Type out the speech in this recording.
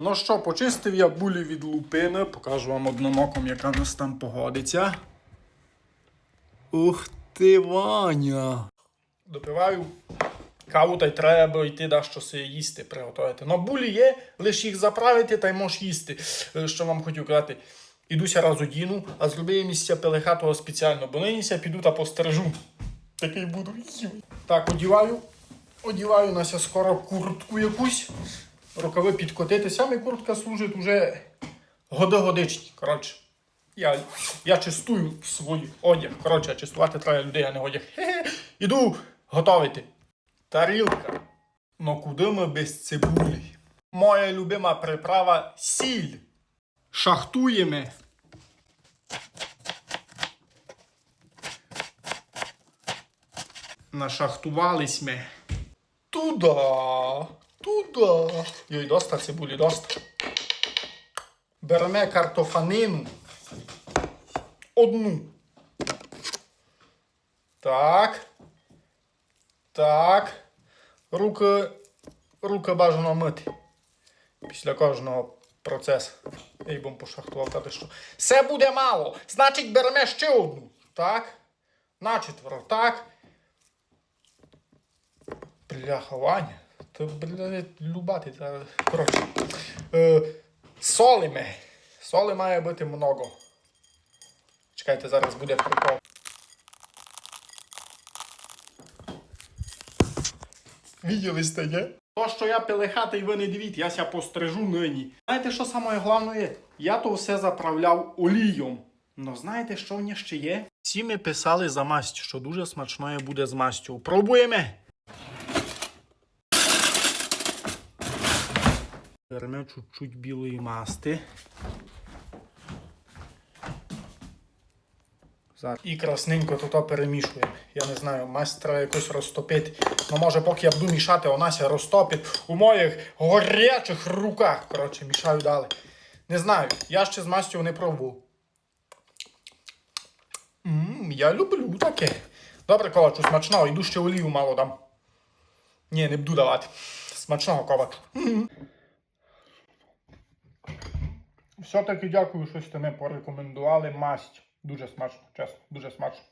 Ну що, почистив я булі від лупини, покажу вам одним оком, яка в нас там погодиться. Ух ти, Ваня! Допиваю каву, та й треба йти да що себе їсти приготувати. Ну, булі є, лише їх заправити та й можеш їсти. Е, Що вам хотів казати. Ідуся раз одіну, а зроби місця пелехатого спеціально, бо ниніся піду та постережу. Такий буду. Так, одіваю. Одіваю Нася скоро куртку якусь. Рукави підкотити. Саме куртка служить уже годогодичні. Коротше. Я, я чистую свій одяг. Коротше, чистувати треба людей, а не одяг. Хе-хе. Іду готовити. Тарілка. Ну куди ми без цибулі? Моя любима приправа сіль. Шахтуємо. Нашахтувались ми. Туда, туда. Йой, доста цибулі, доста. Беремо картофанину. Одну. Так. Так. Руки, руки бажано мити. Після кожного процесу. Ей, бом пошахтував, та що. Все буде мало. Значить, беремо ще одну. Так. На четверо. Так. Бляха, Бля, любати. Та... Коротше. Е, солимо. Соли має бути много. Чекайте, зараз буде прикол. Виділи сте, ні? То, що я пелехатий, ви не дивіть, я ся пострижу нині. Знаєте, що саме головне? Я то все заправляв олієм. Ну знаєте, що в ній ще є? Всі ми писали за масть, що дуже смачною буде з мастю. Пробуємо! Беремо чуть-чуть білої масти. Зараз. І красненько тут перемішуємо. Я не знаю, масть треба якось розтопити. Ну може, поки я буду мішати, Онася розтопить у моїх горячих руках. Коротше, мішаю далі. Не знаю, я ще з мастю не пробував. Ммм, я люблю таке. Добре, ковачу, смачного, йду ще олію мало дам. Ні, не буду давати. Смачного ковачу. Все-таки дякую, що ми порекомендували масть. Дуже смачно, чесно, дуже смачно.